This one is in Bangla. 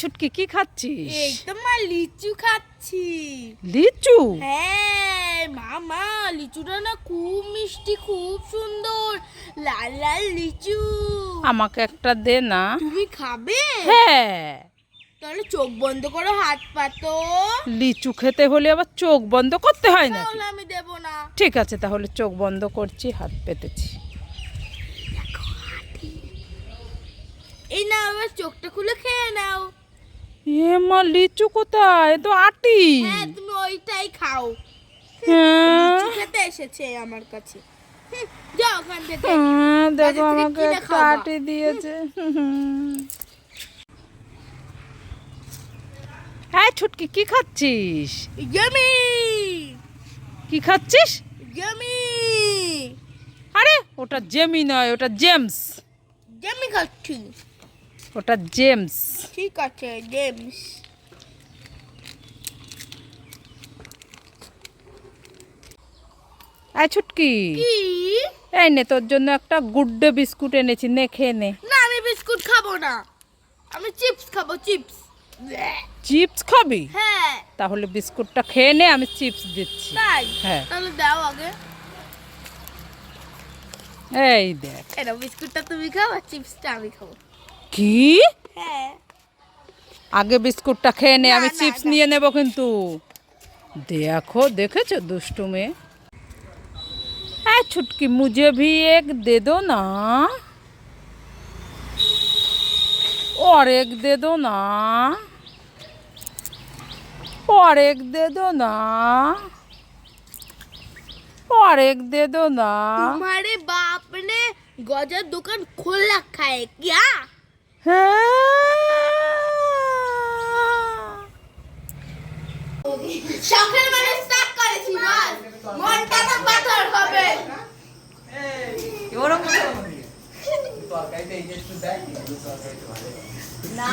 ছুটকি কি খাচ্ছিস? এই তো মা লিচু খাচ্ছি। লিচু? হ্যাঁ মামা লিচুটা না খুব মিষ্টি খুব সুন্দর। লাল লাল লিচু। আমাকে একটা দে না। তুমি খাবে? হ্যাঁ। তাহলে চোখ বন্ধ করে হাত পাতো লিচু খেতে হলে আবার চোখ বন্ধ করতে হয় নাকি? তাহলে আমি দেব না। ঠিক আছে তাহলে চোখ বন্ধ করছি হাত পেতেছি। এই না আবার চোখটা খুলে খেয়ে নাও। এ মা লিচু কোথায়? তো আটি। হ্যাঁ তুমি ওইটাই খাও। হ্যাঁ। লিচু খেতে এসেছে আমার কাছে। যাও ওখান থেকে। হ্যাঁ, দেখো আমাকে কিনে একটা খাওয়া। আটি দিয়েছে। হ্যাঁ ছুটকি কি খাচ্ছিস? ইয়ামি কি খাচ্ছিস? ইয়ামি আরে ওটা জেমি নয় ওটা জেমস ইয়ামি খাচ্ছি। ওটা জেমস ঠিক আছে জেমস এই ছুটকি। এই নে তোর জন্য একটা গুড্ডে বিস্কুট এনেছি নে খেয়ে নে। না আমি বিস্কুট খাব না। আমি চিপস খাব চিপস। চিপস খাবি? হ্যাঁ। তাহলে বিস্কুটটা খেয়ে নে আমি চিপস দিচ্ছি। তাই? হ্যাঁ। তাহলে দাও আগে। এই দেখ। এটা বিস্কুটটা তুমি খাও আর চিপসটা আমি খাব। কি? আগে বিস্কুটটা খেয়ে নে না, আমি না, চিপস না। নিয়ে নেব কিন্তু দেখো দেখেছো দুষ্টু মেয়ে এই छुटकी मुझे भी एक दे दो ना और एक दे दो ना और एक दे दो ना और एक दे दो ना तुम्हारे बाप ने गजर दुकान खोल रखा है क्या হ্যাঁ শখের মানে স্টার্ট করেছি বল। মনটা তো পাথর হবে। ওরকম ইয়ে। তরকারিটা এই যে একটু দেখ তরকারিটা ভালো না।